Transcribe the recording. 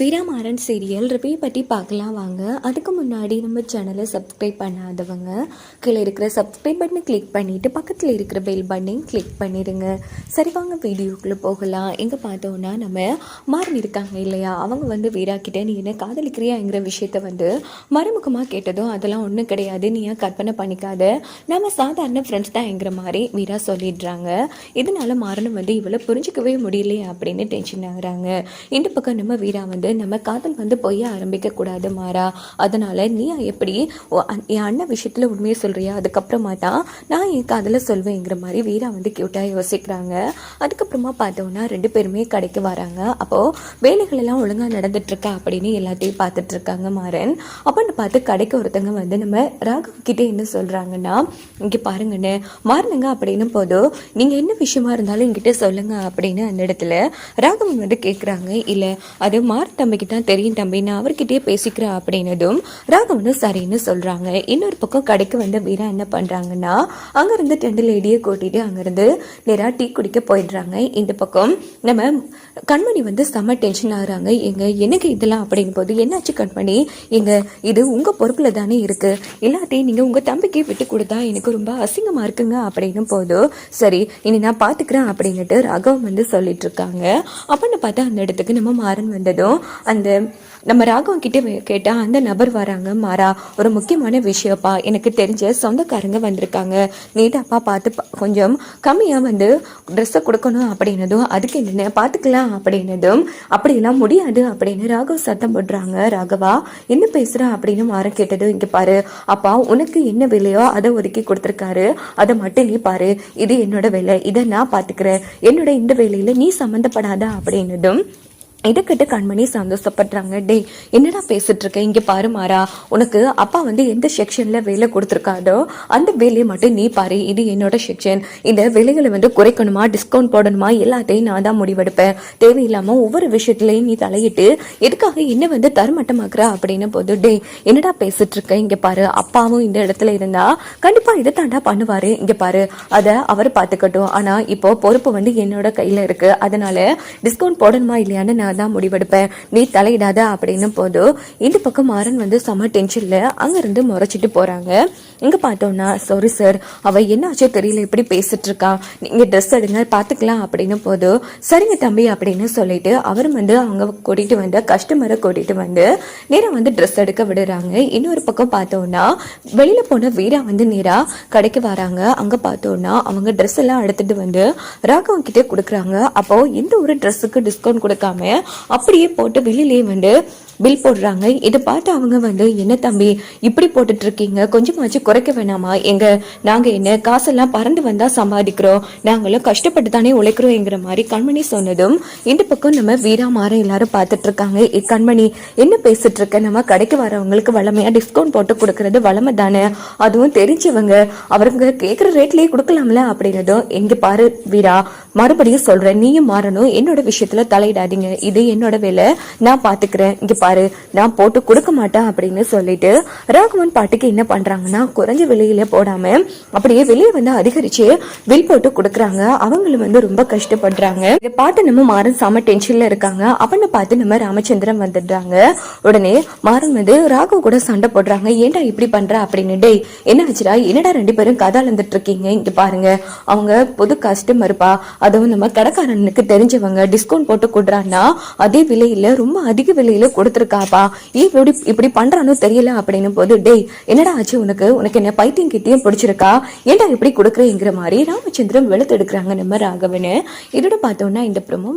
வீராமாறன் serial review பற்றி பார்க்கலாம் வாங்க. அதுக்கு முன்னாடி நம்ம சேனலை சப்ஸ்கிரைப் பண்ணாதவங்க கீழே இருக்கிற சப்ஸ்கிரைப் பட்டனை கிளிக் பண்ணிவிட்டு பக்கத்தில் இருக்கிற பெல் பட்டனையும் கிளிக் பண்ணிடுங்க. சரி வாங்க வீடியோக்குள்ளே போகலாம். எங்கே பார்த்தோன்னா நம்ம மாறன் இருக்காங்க இல்லையா? அவங்க வந்து வீரா நீ என்ன காதலிக்கிறியாங்கிற விஷயத்த வந்து மறைமுகமாக கேட்டதும் அதெல்லாம் ஒன்றும் கிடையாது. நீ ஏன் கற்பனை பண்ணிக்காத? நம்ம சாதாரண ஃப்ரெண்ட்ஸ் தான்ங்கிற மாதிரி வீரா சொல்லிடுறாங்க. இதனால மாறனும் வந்து இவ்வளோ புரிஞ்சிக்கவே முடியலையே அப்படின்னு டென்ஷன் ஆகுறாங்க. இந்த பக்கம் நம்ம வீரா வந்து நம்ம காதல் வந்து பொய்ய ஆரம்பிக்க கூடாது மாறா. அதனால நீ எப்படி என் அண்ணன் விஷயத்துல உண்மையை சொல்றியா? அதுக்கப்புறமா தான் நான் என் காதலை சொல்வேங்கிற மாதிரி வீரா வந்து கியூட்டா யோசிக்கிறாங்க. அதுக்கப்புறமா பார்த்தோம்னா ரெண்டு பேருமே கடைக்கு வராங்க. அப்போ வேலைகள் எல்லாம் ஒழுங்கா நடந்துட்டு இருக்கா அப்படின்னு எல்லாத்தையும் பார்த்துட்டு இருக்காங்க மாறன். அப்படின்னு பார்த்து கடைக்கு ஒருத்தங்க வந்து நம்ம ராகவ் கிட்ட என்ன சொல்றாங்கன்னா இங்க பாருங்கண்ணே மாறினுங்க அப்படின்னு போதும் நீங்க என்ன விஷயமா இருந்தாலும் என்கிட்ட சொல்லுங்க அப்படின்னு அந்த இடத்துல ராகவன் வந்து கேட்குறாங்க இல்லை அது மார் தம்பிக்கு தான் தெரியும் தம்பி நான் அவர்கிட்டயே பேசிக்கிறேன் அப்படின்னதும் ராகவனும் சரின்னு சொல்றாங்க. இன்னொரு பக்கம் கடைக்கு வந்த வீரா என்ன பண்றாங்கன்னா அங்கிருந்து டெண்டு லேடியை கூட்டிட்டு அங்கிருந்து நேராக டீ குடிக்க போயிடுறாங்க. இந்த பக்கம் நம்ம கண்மணி வந்து செம்ம டென்ஷன் ஆகுறாங்க. எங்க எனக்கு இதெல்லாம்? அப்படிங்கும் போது என்னாச்சு கண்மணி? எங்க இது உங்க பொறுப்புல தானே இருக்கு. எல்லாத்தையும் நீங்க உங்க தம்பிக்கே விட்டு கொடுத்தா எனக்கு ரொம்ப அசிங்கமா இருக்குங்க. அப்படின்னும் போதும் சரி இனி நான் பாத்துக்கிறேன். அப்படின்னுட்டு ராகவன் வந்து சொல்லிட்டு இருக்காங்க. அப்படின்னு பார்த்தா அந்த இடத்துக்கு நம்ம மாறன் வந்ததும் அந்த நம்ம ராகவன் கிட்ட கேட்டால் கேட்டா அந்த நபர் வராங்க மாறா ஒரு முக்கியமான விஷயப்பா எனக்கு தெரிஞ்ச சொந்தக்காரங்க வந்திருக்காங்க. நீட்டாப்பா பார்த்து கொஞ்சம் கம்மியா வந்து ட்ரெஸ்ஸை கொடுக்கணும் அப்படின்னதும் அதுக்கு என்ன பார்த்துக்கலாம் அப்படின்னதும் அப்படியெல்லாம் முடியாது அப்படின்னு ராகவ் சத்தம் போடுறாங்க. ராகவா என்ன பேசுற அப்படின்னு மாற கேட்டதும் இங்க பாரு அப்பா உனக்கு என்ன விலையோ அதை ஒதுக்கி கொடுத்துருக்காரு. அதை மட்டும் நீ பாரு இது என்னோட வேலை இதை நான் பார்த்துக்கிறேன் என்னோட இந்த வேலையில நீ சம்மந்தப்படாத அப்படின்னதும் இதுக்கிட்ட கண்மணி சந்தோஷப்படுறாங்க? டேய் என்னடா பேசிட்டு இருக்க இங்க பாரு மாறா. உனக்கு அப்பா வந்து எந்த செக்ஷன்ல வேலை கொடுத்துருக்காதோ அந்த வேலையை மட்டும் நீ பாரு. இது என்னோட செக்ஷன் இந்த விலைகளை வந்து குறைக்கணுமா டிஸ்கவுண்ட் போடணுமா எல்லாத்தையும் நான் தான் முடிவெடுப்பேன். தேவையில்லாம ஒவ்வொரு விஷயத்துலையும் நீ தலையிட்டு எதுக்காக என்ன வந்து தரமட்டமாக்குற அப்படின்னு போது டேய் என்னடா பேசிட்டு இருக்க இங்க பாரு. அப்பாவும் இந்த இடத்துல இருந்தா கண்டிப்பா இதை தாண்டா பண்ணுவாரு. இங்க பாரு. அத அவர் பாத்துக்கட்டும் ஆனா இப்போ பொறுப்பு வந்து என்னோட கையில இருக்கு. அதனால டிஸ்கவுண்ட் போடணுமா இல்லையான்னு நான் தான் முடிவெடுப்பேன். நீ தலையிடாத அப்படின்னு போதும் இந்த பக்கம் மாறன் வந்து செம டென்ஷன்ல அங்க இருந்து முறைச்சிட்டு போறாங்க. இங்க பார்த்தோம்னா சாரி சார் அவ என்ன ஆச்சோ தெரியல இப்படி பேசிட்டு இருக்கா நீங்க ட்ரெஸ் எடுங்க பாத்துக்கலாம் அப்படின்னு போதும் சரிங்க தம்பி அப்படின்னு சொல்லிட்டு அவர் வந்து அவங்க கூட்டிட்டு வந்த கஸ்டமரை கூட்டிட்டு வந்து நேராக வந்து ட்ரெஸ் எடுக்க விடுறாங்க. இன்னொரு பக்கம் பார்த்தோம்னா வெளியில போன வீரா வந்து நேரா கடைக்கு வராங்க. அங்க பார்த்தோம்னா அவங்க ட்ரெஸ் எல்லாம் எடுத்துட்டு வந்து ராகவன் கிட்டே கொடுக்குறாங்க. அப்போ எந்த ஒரு ட்ரெஸ்ஸுக்கு டிஸ்கவுண்ட் கொடுக்காம அப்படியே போட்டு வெளியிலே வந்து பில் போடுறாங்க. இதை பார்த்து அவங்க வந்து என்ன தம்பி இப்படி போட்டுட்டு இருக்கீங்க கொஞ்சமாச்சும் குறைக்க வேணாமா? எங்க நாங்க என்ன காசெல்லாம் பறந்து வந்தா சம்பாதிக்கிறோம். நாங்களும் கஷ்டப்பட்டு தானே உழைக்கிறோங்கிற மாதிரி கண்மணி சொன்னதும் இந்த பக்கம் நம்ம வீரா மாற எல்லாரும் பார்த்துட்டு இருக்காங்க "ஏ, கண்மணி என்ன பேசிட்டு இருக்க நம்ம கடைக்கு வரவங்களுக்கு வளமையா டிஸ்கவுண்ட் போட்டு கொடுக்கறது வளமை தானே? அதுவும் தெரிஞ்சவங்க அவருங்க கேட்குற ரேட்லயே கொடுக்கலாம்ல? அப்படின்னதும் எங்க பாரு வீரா மறுபடியும் சொல்றேன். நீயும் மாறணும். என்னோட விஷயத்துல தலையிடாதீங்க. இது என்னோட வேலை. நான் பாத்துக்கிறேன். இங்க பாரு நான் போட்டு கொடுக்க மாட்டேன் அப்படின்னு சொல்லிட்டு ராகவன் பாட்டுக்கு என்ன பண்றாங்கன்னா குறைஞ்ச விலையில போடாம அப்படியே வெளியே வந்து அதிகரிச்சு வில் போட்டு கொடுக்குறாங்க. அவங்களும் வந்து ரொம்ப கஷ்டப்படுறாங்க. இதை பாட்டு நம்ம மாறன் சாம டென்ஷன்ல இருக்காங்க. அவனை பார்த்து நம்ம ராமச்சந்திரன் வந்துடுறாங்க. உடனே மாறன் வந்து ராகவ் கூட சண்டை போடுறாங்க. ஏன்டா இப்படி பண்ற? அப்படின்னு டேய் என்ன வச்சுடா என்னடா ரெண்டு பேரும் கதை அளந்துட்டு இருக்கீங்க? இங்க பாருங்க. அவங்க புது கஸ்டமர்ப்பா அதுவும் நம்ம கடைக்காரனுக்கு தெரிஞ்சவங்க டிஸ்கவுண்ட் போட்டு கொடுறான்னா அதே விலையில ரொம்ப அதிக விலையில கொடுத்துருக்காப்பா. இப்படி இப்படி பண்றானோ தெரியல அப்படின்னு போது டேய் என்னடா ஆச்சு உனக்கு? உனக்கு என்ன பைத்தியம் கிட்டயும் பிடிச்சிருக்கா? ஏன்டா இப்படி கொடுக்குறேங்கிற மாதிரி ராமச்சந்திரன் வெளுத்து எடுக்கிறாங்க நம்ம ராகவனு. இதோட பார்த்தோம்னா இந்த ப்ரமோ